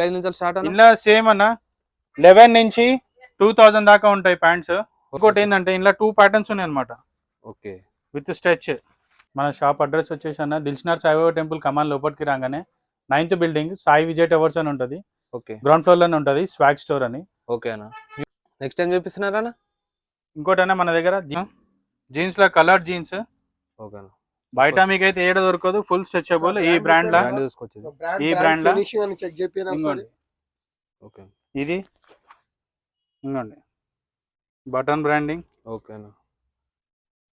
Price నుంచి start ఇందులో same అన్న. లెవెన్ నుంచి టూ థౌజండ్ దాకా ఉంటాయి ప్యాంట్స్. ఇంకోటి ఏంటంటే ఇందులో టూ ప్యాటర్న్స్ ఉన్నాయి అనమాట ఓకే. With stretch. మన షాప్ అడ్రస్ వచ్చేసి అన్న దిల్షనార్ సాయిబాబా టెంపుల్ కమాన్ లోపలికి రాగానే ninth building Sai Vijay towers అని ఉంటుంది. ఓకే. గ్రౌండ్ ఫ్లోర్లోనే ఉంటుంది స్వాగ్ స్టోర్ అని. ఓకే అన్న. నెక్స్ట్ ఏం చూపిస్తున్నారా అన్న ఇంకోటి అన్న మన దగ్గర జీన్స్లో కలర్ జీన్స్. ఓకే అన్న. బయట మీకైతే ఏడ దొరకదు ఫుల్ స్ట్రెచబుల్ ఈ బ్రాండ్ లా? బ్రాండ్ ఈ brand లా? చెక్ చెప్పినా ఓకే. ఇది? ఇంకోండి. బటన్ బ్రాండింగ్ ఓకే అన్న.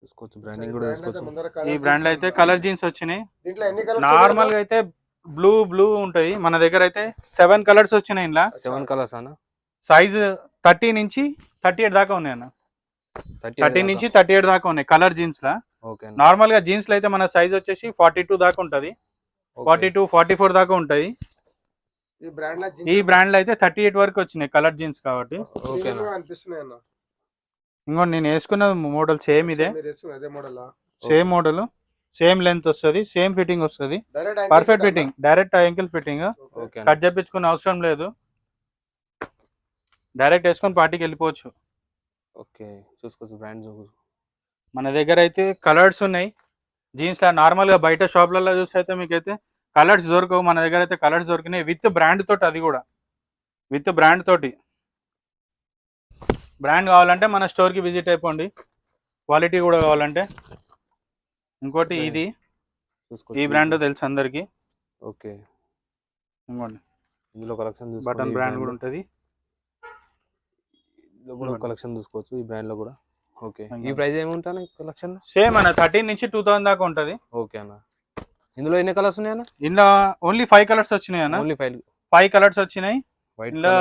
చూసుకోవచ్చు బ్రాండింగ్ కూడా చూసుకోవచ్చు ఈ బ్రాండ్లో అయితే కలర్ జీన్స్ వచ్చినాయి. దీంట్లో ఎన్ని కలర్స్ నార్మల్గా అయితే బ్లూ బ్లూ ఉంటాయి. మన దగ్గర అయితే సెవెన్ కలర్స్ వచ్చినాయి ఇలా సెవెన్ కలర్స్ అన్న? సైజ్ థర్టీ నుంచి థర్టీ ఎయిట్ దాకా ఉన్నాయి అన్న. థర్టీ నుంచి థర్టీ ఎయిట్ దాకా ఉన్నాయి కలర్ జీన్స్ లా. నార్మల్గా జీన్స్లో అయితే మన సైజ్ వచ్చేసి ఫార్టీ టూ దాకా ఉంటది. ఫార్టీ టూ ఫార్టీ ఫోర్ దాకా ఉంటాయి ఈ బ్రాండ్లో అయితే థర్టీ ఎయిట్ వరకు వచ్చినాయి కలర్ జీన్స్ కాబట్టి. ఇంకోటి నేను వేసుకున్న మోడల్ సేమ్ ఇదే. సేమ్ మోడల్ సేమ్ లెంత్ వస్తుంది సేమ్ ఫిట్టింగ్ వస్తుంది. Direct perfect fitting direct ankle fitting cut చేపించుకునే అవసరం లేదు. డైరెక్ట్ వేసుకొని పార్టీకి వెళ్ళిపోవచ్చు. ఓకే చూసుకోవచ్చు బ్రాండ్ చూసుకోవచ్చు. మన దగ్గర అయితే కలర్స్ ఉన్నాయి. జీన్స్ లా నార్మల్గా బయట షాప్లలో చూస్తే అయితే మీకైతే కలర్స్ దొరకవు. మన దగ్గర అయితే కలర్స్ దొరికినాయి. విత్ బ్రాండ్ తోటి అది కూడా. విత్ బ్రాండ్ తోటి. బ్రాండ్ కావాలంటే మన స్టోర్కి విజిట్ అయిపోండి. క్వాలిటీ కూడా కావాలంటే. ఇంకోటి. ఇది. ఈ బ్రాండ్ తెలుసు అందరికి. ఓకే. ఇంకోండి. ఇందులో కలెక్షన్ బటన్ బ్రాండ్ కూడా ఉంటుంది. ఇందులో కూడా కలెక్షన్ చూసుకోవచ్చు. ఈ బ్రాండ్లో కూడా. ఓకే. ఈ. ప్రైస్ ఏముంటాను కలెక్షన్ సేమ్ అన్న థర్టీన్ నుంచి టూ థౌసండ్ దాకా ఉంటుంది. ఓకే అన్న. ఇందులో ఎన్ని కలర్స్ ఉన్నాయి అన్న ఇందులో ఓన్లీ ఫైవ్ కలర్స్ వచ్చినాయి అన్న. ఓన్లీ ఫైవ్ ఫైవ్ కలర్స్ వచ్చినాయి. వైట్ ఇందులో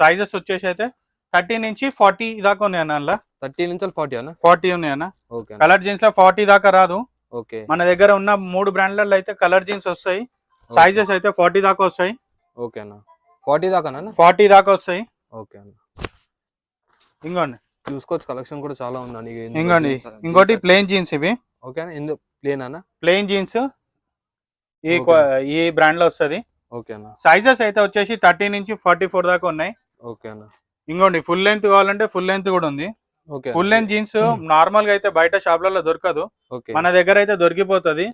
సైజెస్ వచ్చేసి అయితే థర్టీ నుంచి ఫార్టీ దాకా ఉన్నాయి అన్న అందులో. థర్టీ నుంచి ఫార్టీ అన్న? ఫార్టీ ఉన్నాయి అన్న. ఓకే కలర్ జీన్స్లో ఫార్టీ దాకా రాదు. ఓకే. మన దగ్గర ఉన్న మూడు బ్రాండ్లలో అయితే కలర్ జీన్స్ వస్తాయి. సైజెస్ అయితే ఫార్టీ దాకా వస్తాయి. ఓకే అన్న. ఫార్టీ దాకా ఫార్టీ దాకా వస్తాయి. ఓకే అన్న. ఇంకోండి. చూసుకోవచ్చు. కలెక్షన్ కూడా చాలా ఉందండి. ఇంకోండి. ఇంకోటి ప్లెయిన్ జీన్స్ ఇవి. ఓకే ప్లేన్ అన్న? Plain jeans. ఈ ఈ బ్రాండ్లో వస్తుంది. ఓకే అన్న. సైజెస్ అయితే వచ్చేసి థర్టీ నుంచి ఫార్టీ ఫోర్ దాకా ఉన్నాయి. ఓకే అన్న. ఇంకోండి ఫుల్ లెంత్ కావాలంటే ఫుల్ లెంత్ కూడా ఉంది. ఓకే ఫుల్ లెంత్ జీన్స్ నార్మల్గా అయితే బయట షాప్లలో దొరకదు. మన దగ్గర అయితే దొరికిపోతుంది.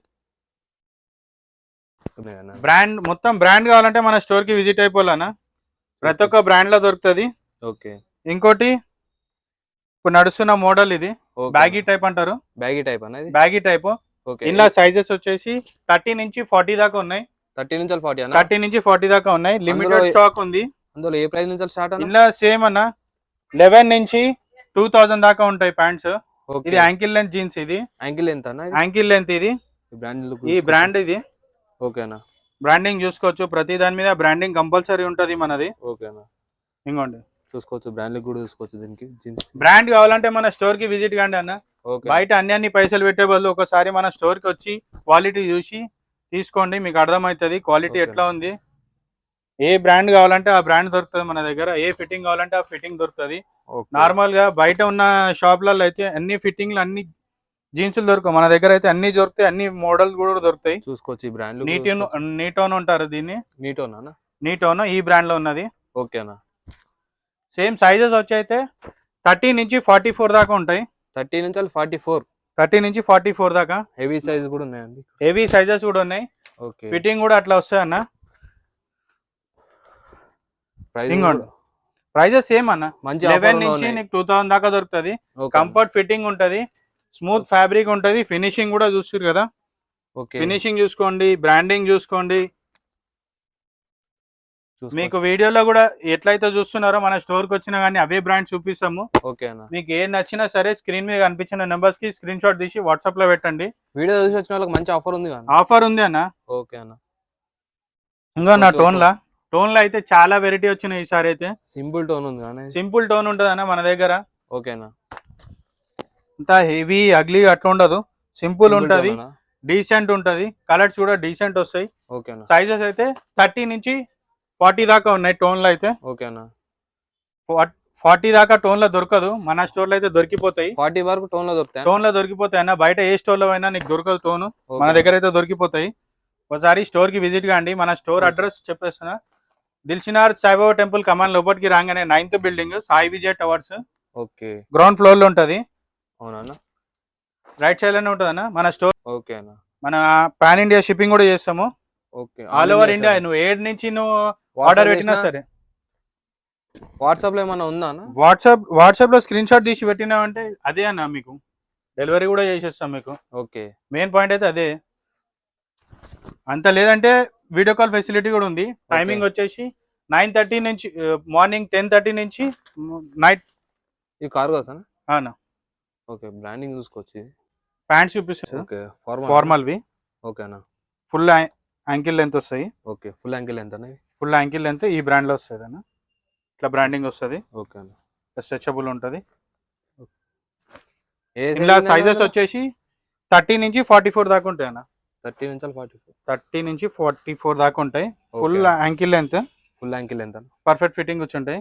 బ్రాండ్ మొత్తం బ్రాండ్ కావాలంటే మన స్టోర్కి విజిట్ అయిపోవాలనా ప్రతి ఒక్క బ్రాండ్లో దొరుకుతుంది. ఓకే. ఇంకోటి ఇప్పుడు నడుస్తున్న మోడల్ ఇది. బ్యాగీ టైప్ అంటారు. బ్యాగీ టైప్ అన్న ఇది? బ్యాగీ టైప్ ఇందులో సైజెస్ వచ్చేసి థర్టీ నుంచి ఫార్టీ దాకా ఉన్నాయి. థర్టీ నుంచి ఫార్టీ థర్టీ నుంచి ఫార్టీ దాకా ఉన్నాయి. లిమిటెడ్ స్టాక్ ఉంది. అందులో ఏ ప్రైస్ నుంచి స్టార్ట్ ఇందులో సేమ్ అన్న. లెవెన్ నుంచి టూ థౌజండ్ దాకా ఉంటాయి ప్యాంట్స్ ఇది యాంకిల్ లెంత్ జీన్స్ ఇది. యాంకిల్ ఎంత అన్న? యాంకిల్ లెంత్ ఇది. ఈ బ్రాండ్ ఈ బ్రాండ్ ఇది. ఓకే అన్న బ్రాండింగ్ చూసుకోవచ్చు. ప్రతి దాని మీద బ్రాండింగ్ కంపల్సరీ ఉంటది మనది. ఓకే అన్న ఇంకోండి చూసుకోవచ్చు బ్రాండ్ కూడా చూసుకోవచ్చు దీనికి జీన్స్ బ్రాండ్ కావాలంటే మన స్టోర్కి విజిట్ కండి అన్న బయట అన్ని అన్ని పైసలు పెట్టే బదులు ఒకసారి మన స్టోర్కి వచ్చి క్వాలిటీ చూసి తీసుకోండి మీకు అర్థమవుతుంది క్వాలిటీ. ఎట్లా ఉంది ఏ బ్రాండ్ కావాలంటే ఆ బ్రాండ్ దొరుకుతుంది మన దగ్గర ఏ ఫిట్టింగ్ కావాలంటే ఆ ఫిట్టింగ్ దొరుకుతుంది. నార్మల్గా బయట ఉన్న షాప్లలో అయితే అన్ని ఫిట్టింగ్లు అన్ని జీన్సులు దొరకవు మన దగ్గర అయితే అన్ని దొరుకుతాయి అన్ని మోడల్స్ కూడా దొరుకుతాయి చూసుకోవచ్చు ఈ బ్రాండ్ నీట్ నీటోన్ ఉంటారు దీన్ని నీటోన్ నీటోన్ ఈ బ్రాండ్లో ఉన్నది ఓకే అన్న సేమ్ సైజెస్ వచ్చి అయితే థర్టీ నుంచి ఫార్టీ ఫోర్ దాకా ఉంటాయి. థర్టీ నుంచి ఫార్టీ ఫోర్. థర్టీ నుంచి ఫార్టీ ఫోర్ దాకా. హెవీ సైజ్ కూడా ఉన్నాయండి. హెవీ సైజెస్ కూడా ఉన్నాయి. ఓకే. ఫిట్టింగ్ కూడా అట్లా వస్తాయి అన్న. ఇంకోండి. ప్రైజెస్ సేమ్ అన్న. మంచి లెవెన్ నుంచి నీకు టూ థౌసండ్ దాకా దొరుకుతుంది. కంఫర్ట్ ఫిట్టింగ్ ఉంటది. స్మూత్ ఫ్యాబ్రిక్ ఉంటది. ఫినిషింగ్ కూడా చూస్తారు కదా. ఓకే. ఫినిషింగ్ చూసుకోండి. బ్రాండింగ్ చూసుకోండి. మీకు వీడియోలో కూడా ఎట్లయితే చూస్తున్నారో మన స్టోర్కి వచ్చినా కానీ అవే బ్రాండ్ చూపిస్తాము. ఓకే అన్న. మీకు ఏం నచ్చినా సరే స్క్రీన్ మీద కనిపించిన నెంబర్స్కి స్క్రీన్ షాట్ తీసి వాట్సాప్లో పెట్టండి. వీడియో చూసి వచ్చిన వాళ్ళకి మంచి ఆఫర్ ఉంది ఆఫర్ ఉంది అన్న. ఓకే అన్న. ఇంకా నా టోన్ లా? టోన్లో అయితే చాలా వెరైటీ వచ్చినాయి ఈసారి అయితే. సింపుల్ టోన్ ఉంది సింపుల్ టోన్ ఉంటది అన్న మన దగ్గర. ఓకే అన్న. అంత హెవీ అగ్లీ అట్లా ఉండదు. సింపుల్ ఉంటది. డీసెంట్ ఉంటది. కలర్స్ కూడా డీసెంట్ వస్తాయి. ఓకే అన్న. సైజెస్ అయితే థర్టీ నుంచి ఫార్టీ దాకా ఉన్నాయి టోన్లో అయితే. ఓకే అన్న. ఫార్టీ దాకా టోన్లో దొరకదు. మన స్టోర్లో అయితే దొరికిపోతాయి. ఫార్టీ వరకు టోన్లో దొరుకుతాయి? టోన్లో దొరికిపోతాయి అన్న. బయట ఏ స్టోర్లో అయినా నీకు దొరకదు టోన్. మన. దగ్గర అయితే దొరికిపోతాయి. ఒకసారి స్టోర్కి విజిట్ కాండి. మన స్టోర్. అడ్రస్ చెప్పేస్తున్నా. దిల్షినార్ సాయిబాబా టెంపుల్ కమాన్ లోపలికి రాగానే ninth building Sai Vijay towers. Okay. Ground ఫ్లోర్లో ఉంటది. అవునా రైట్ సైడ్లోనే ఉంటది అన్న. మన స్టోర్ ఓకే అన్న. మన పాన్ ఇండియా షిప్పింగ్ కూడా చేస్తాము. ఓకే. ఆల్ ఓవర్ ఇండియా నువ్వు ఏడు నుంచి నువ్వు ఆర్డర్ పెట్టినా సరే. వాట్సాప్లో ఏమన్నా ఉందా వాట్సాప్ వాట్సాప్లో స్క్రీన్ షాట్ తీసి పెట్టినావంటే అదే అన్న మీకు. డెలివరీ కూడా చేసేస్తాం మీకు. ఓకే. మెయిన్ పాయింట్ అయితే అదే. అంత లేదంటే వీడియో కాల్ ఫెసిలిటీ కూడా ఉంది. టైమింగ్ వచ్చేసి నైన్ థర్టీ నుంచి మార్నింగ్ టెన్ థర్టీ నుంచి నైట్ ఈ కార్ అవునా ఓకే బ్రాండింగ్ చూసుకోవచ్చు ఇది. ప్యాంట్ చూపిస్తుంది ఓకే ఫార్మల్ ఫార్మల్వి ఓకే అన్న. ఫుల్ యాంకిల్ లెంత్ వస్తాయి. ఓకే ఫుల్ యాంకిల్ ఎంత అన్న ఇది? ఫుల్ యాంకిల్ లెంత్ ఈ బ్రాండ్లో వస్తుంది అన్న ఇట్లా బ్రాండింగ్ వస్తుంది. ఓకే అన్న. స్ట్రెచబుల్ ఉంటుంది. ఇలా సైజెస్ వచ్చేసి థర్టీ నుంచి ఫార్టీ ఫోర్ దాకా ఉంటాయి అన్న థర్టీ నుంచి ఫార్టీ ఫోర్. థర్టీ నుంచి ఫార్టీ ఫోర్ దాకా ఉంటాయి. Full. Ankle length. Full ankle అన్న? పర్ఫెక్ట్ ఫిట్టింగ్ వచ్చి ఉంటాయి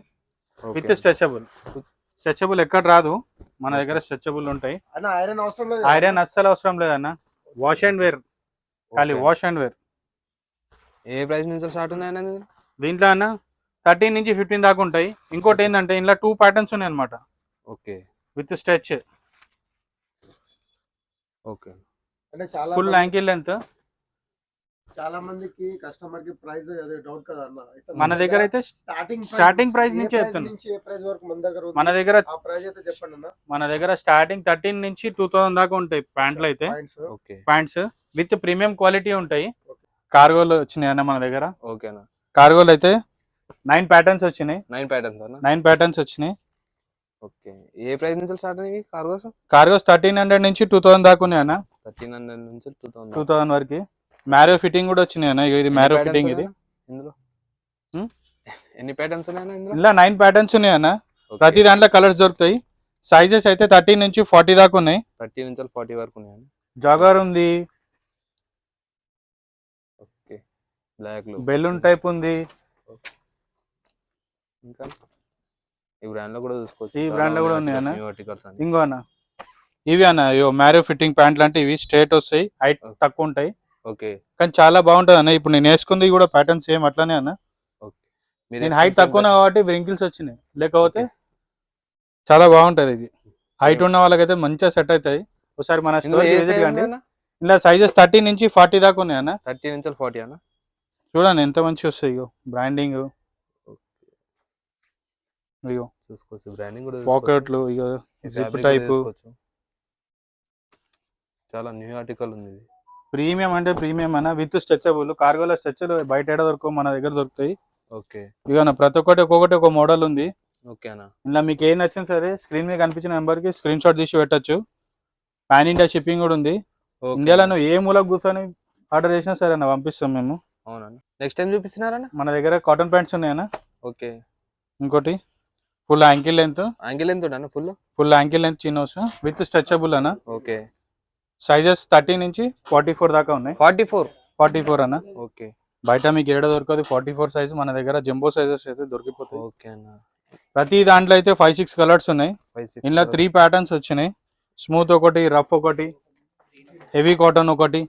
విత్. స్ట్రెచబుల్. స్ట్రెచబుల్ ఎక్కడ రాదు. మన దగ్గర స్ట్రెచబుల్ ఉంటాయి. అన్న ఐరన్ అవసరం లేదు ఐరన్ అస్సలు అవసరం లేదన్న. Wash and wear. ఖాళీ. Wash and wear. A price నుంచి స్టార్ట్ ఉన్నాయి అన్న? దీంట్లో అన్న థర్టీన్ నుంచి ఫిఫ్టీన్ దాకా ఉంటాయి. ఇంకోటి ఏంటంటే ఇంట్లో టూ ప్యాటర్న్స్ ఉన్నాయి అనమాట ఓకే. With stretch okay. అంటే చాలా ఫుల్ యాంకిల్ లెంత్ చాలా మందికి కస్టమర్కి ప్రైస్ అదే డౌట్ కదా అన్న. మన దగ్గర అయితే స్టార్టింగ్ స్టార్టింగ్ ప్రైస్ నుంచి ప్రైస్ వరకు మన దగ్గర? మన దగ్గర ఆ ప్రైస్ అయితే చెప్పండి అన్న. మన దగ్గర స్టార్టింగ్ థర్టీన్ నుంచి టూ థౌసండ్ దాకా ఉంటాయి ప్యాంట్లు అయితే. Okay. Pants with premium quality ఉంటాయి. కార్గోలు వచ్చినాయి అన్న మన దగ్గర? ఓకే అన్న. కార్గోలు అయితే నైన్ ప్యాటర్న్స్ వచ్చినాయి. నైన్ ప్యాటర్న్స్ అన్న? నైన్ ప్యాటర్న్స్ వచ్చినాయి. ఓకే. ఏ ప్రైస్ నుంచి స్టార్ట్ అయ్యి కార్ కోసం కార్గోస్ థర్టీన్ హండ్రెడ్ నుంచి టూ థౌసండ్ దాకా ఉన్నాయి అన్న. థర్టీన్ హండ్రెడ్ నుంచి టూ థౌసండ్ టూ థౌసండ్ వరకు. మ్యారో ఫిట్టింగ్ కూడా వచ్చినాయి అన్న. ఇది మ్యారో ఫిట్టింగ్ ఇది. ఇందులో? ఎన్ని ప్యాటర్న్స్ ఉన్నాయన్న ఇందులో? ఇలా నైన్ ప్యాటర్న్స్ ఉన్నాయి అన్న. ప్రతి దాంట్లో కలర్స్ దొరుకుతాయి. సైజెస్ అయితే థర్టీ నుంచి ఫార్టీ దాకా ఉన్నాయి. థర్టీ నుంచి ఫార్టీ వరకు ఉన్నాయండి జాగర్ ఉంది ఓకే బ్లాక్లో బెలూన్ టైప్ ఉంది. ఇంకా? ఈ బ్రాండ్లో కూడా చూసుకోవచ్చు. ఈ brand లో కూడా ఉన్నాయన్న? ఇంకో అన్న. ఇవి అన్న ఇవో మ్యారో ఫిట్టింగ్ ప్యాంట్లు అంటే ఇవి స్ట్రేట్ వస్తాయి హైట్. తక్కువ ఉంటాయి. ఓకే. కానీ చాలా బాగుంటది అన్న. ఇప్పుడు నేను వేసుకుంది కూడా ప్యాటర్న్ సేమ్ అట్లానే అన్న. నేను హైట్ తక్కువ కాబట్టి వ్రింకిల్స్ వచ్చినాయి. లేకపోతే చాలా బాగుంటది ఇది. హైట్ ఉన్న వాళ్ళకైతే మంచిగా సెట్ అవుతాయి. ఒకసారి మన స్టోర్ విజిట్? ఇలా సైజెస్ థర్టీ నుంచి ఫార్టీ దాకా ఉన్నాయి అన్న. థర్టీ నుంచి ఫార్టీ అన్న? చూడండి ఎంత మంచి వస్తాయి ఇగో బ్రాండింగ్ ఇగో చూసుకోవచ్చు. బ్రాండింగ్ కూడా పాకెట్లు ఇగో. Zip type. చాలా న్యూ ఆర్టికల్ ఉంది ఇది. ప్రీమియం అంటే ప్రీమియం అన్న విత్ స్ట్రెచబుల్ కార్గోలో స్ట్రెచర్ బయట ఎడ దొరకవు మన దగ్గర దొరుకుతాయి. ఓకే. ఇక నా ప్రతి ఒక్కటి ఒక్కొక్కటి ఒక మోడల్ ఉంది. ఓకే అన్న. ఇలా మీకు ఏం నచ్చింది సరే స్క్రీన్ మీద కనిపించిన నెంబర్కి స్క్రీన్ షాట్ తీసి పెట్టచ్చు. పాన్ ఇండియా షిప్పింగ్ కూడా ఉంది. ఇండియాలో. నువ్వు ఏ మూలకు కూర్చొని ఆర్డర్ చేసినా సరే అన్న పంపిస్తాం మేము. అవునన్న. నెక్స్ట్ టైం చూపిస్తున్నారన్న? మన దగ్గర కాటన్ ప్యాంట్స్ ఉన్నాయన్న. ఓకే. ఇంకోటి ఫుల్ యాంకిల్ లెంత్ యాంగిల్ ఎంత అన్న full full ankle length chinos with stretchable అన్న. ఓకే. సైజెస్ థర్టీ నుంచి ఫార్టీ ఫోర్ దాకా ఉన్నాయి. ఫార్టీ ఫోర్ ఫార్టీ ఫోర్ అన్న. ఓకే. బయట మీకు ఏడ దొరకదు ఫార్టీ ఫోర్ సైజ్ మన దగ్గర జంబో సైజెస్ అయితే దొరికిపోతాయి. ఓకే అన్న. ప్రతి దాంట్లో అయితే ఫైవ్ సిక్స్ కలర్స్ ఉన్నాయి. ఇందులో త్రీ ప్యాటర్న్స్ వచ్చినాయి. స్మూత్ ఒకటి రఫ్ ఒకటి హెవీ కాటన్ ఒకటి.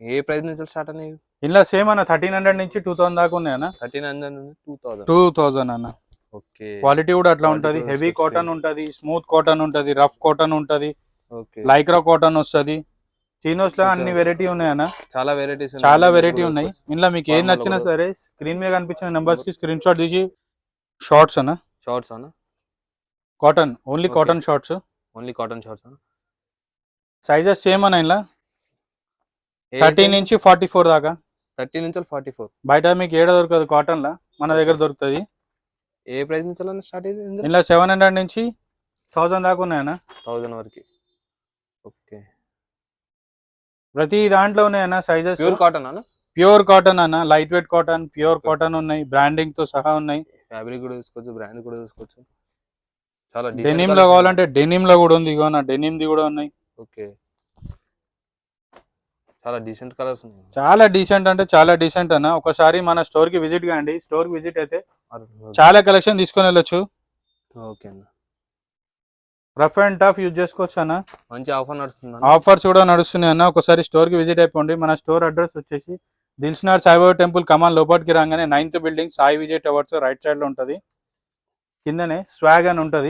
ఏ ప్రైస్ నుంచి స్టార్ట్ అన్న ఇందులో సేమ్ అన్న థర్టీన్ హండ్రెడ్ నుంచి టూ థౌసండ్ దాకా ఉన్నాయి అన్న. Thirteen hundred two thousand two thousand అన్న. ఓకే. క్వాలిటీ కూడా అట్లా ఉంటది. హెవీ. కాటన్ ఉంటది స్మూత్ కాటన్ ఉంటది రఫ్ కాటన్ ఉంటది లైక్రా కాటన్ వస్తది. చీనోస్లో అన్ని. వెరైటీ ఉన్నాయి అన్న. చాలా వెరైటీస్ చాలా వెరైటీ ఉన్నాయి. ఇందులో మీకు ఏం నచ్చినా. సరే స్క్రీన్ మీద కనిపించిన నెంబర్స్కి స్క్రీన్ షాట్ తీసి షార్ట్స్ అన్న. షార్ట్స్ అన్న? Cotton only. Cotton shorts only cotton shorts అన్న? సైజెస్ సేమ్ అన్న ఇలా థర్టీ నుంచి ఫార్టీ ఫోర్ దాకా. థర్టీ నుంచి ఫార్టీ ఫోర్. బయట మీకు ఏడ దొరకదు? కాటన్ లా మన దగ్గర దొరుకుతుంది. ఏ ప్రైస్ నుంచి స్టార్ట్ అయింది ఇందులో? ఇందులో సెవెన్ హండ్రెడ్ నుంచి థౌసండ్ దాకా ఉన్నాయన్న థౌసండ్ వరకు. ఓకే. ప్రతి దాంట్లో ఉన్నాయన్న సైజెస్ ప్యూర్ కాటన్? అన్న ప్యూర్ కాటన్ అన్న. Lightweight cotton pure cotton ఉన్నాయి. బ్రాండింగ్తో సహా ఉన్నాయి. ఫ్యాబ్రిక్ కూడా తీసుకోవచ్చు బ్రాండ్ కూడా తీసుకోవచ్చు. చాలా డెనిమ్లో కావాలంటే డెనిమ్లో కూడా ఉంది. ఇగో నా డెనిమ్ ది కూడా ఉన్నాయి. ఓకే. చాలా డీసెంట్ కలర్స్ ఉన్నాయి. చాలా డీసెంట్ అంటే చాలా డీసెంట్ అన్న. ఒకసారి మన స్టోర్కి విజిట్ కాండి. స్టోర్కి విజిట్ అయితే చాలా కలెక్షన్ తీసుకొని వెళ్ళొచ్చు. ఓకే అన్న. రఫ్ అండ్ టఫ్ యూజ్ చేసుకోవచ్చు అన్న. మంచి ఆఫర్ నడుస్తుంది ఆఫర్స్ కూడా నడుస్తున్నాయి అన్న. ఒకసారి స్టోర్కి విజిట్ అయిపోండి. మన స్టోర్ అడ్రస్ వచ్చేసి దిల్షనార్ సాయిబాబా టెంపుల్ కమాన్ లోపలికి రాగానే ninth building Sai Vijay towers right సైడ్లో ఉంటది. కిందనే స్వాగ్ అని ఉంటది.